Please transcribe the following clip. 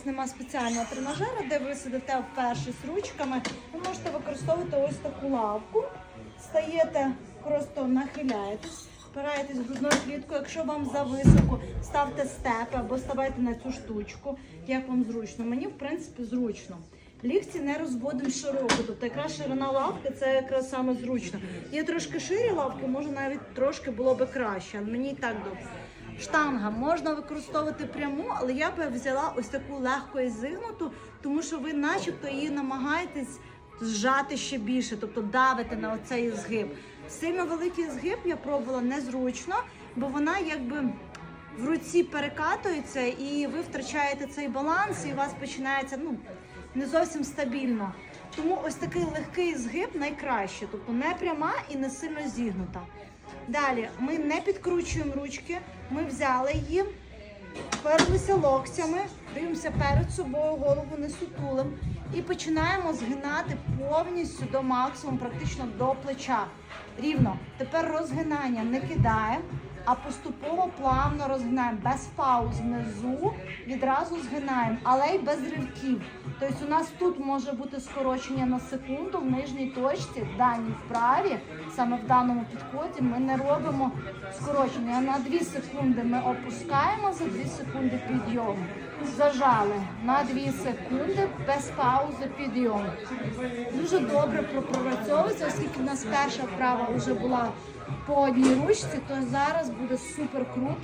вас немає спеціального тренажера, де ви сидите вперше з ручками, ви можете використовувати ось таку лавку. Стаєте, просто нахиляєтесь, впираєтесь грудною кліткою. Якщо вам зависоко, ставте степи або ставайте на цю штучку, як вам зручно. Мені, в принципі, зручно. Лікці не розводимо широко, тобто якраз ширина лавки це якраз саме зручно. Є трошки ширі лавки, може навіть трошки було би краще, але мені і так добре. Штанга можна використовувати пряму, але я б взяла ось таку легко і зигнуту, тому що ви начебто її намагаєтесь зжати ще більше, тобто давите на оцей згиб. Сильно великий згиб я пробувала незручно, бо вона якби в руці перекатується, і ви втрачаєте цей баланс, і у вас починається ну, не зовсім стабільно. Тому ось такий легкий згиб найкраще, тобто не пряма і не сильно зігнута. Далі ми не підкручуємо ручки, ми взяли її, вперлися локтями, дивимося перед собою, голову не сутулим і починаємо згинати повністю до максимуму, практично до плеча. Рівно. Тепер розгинання не кидаємо, а поступово плавно розгинаємо без пауз внизу, відразу згинаємо, але й без ривків. Тобто у нас тут може бути скорочення на секунду в нижній точці, в даній вправі, саме в даному підході, ми не робимо скорочення. На 2 секунди ми опускаємо, за 2 секунди підйом. Зажали на 2 секунди без паузи підйом. Дуже добре пропрацьовується, оскільки в нас перша вправа вже була по одній ручці, то зараз буде супер круто.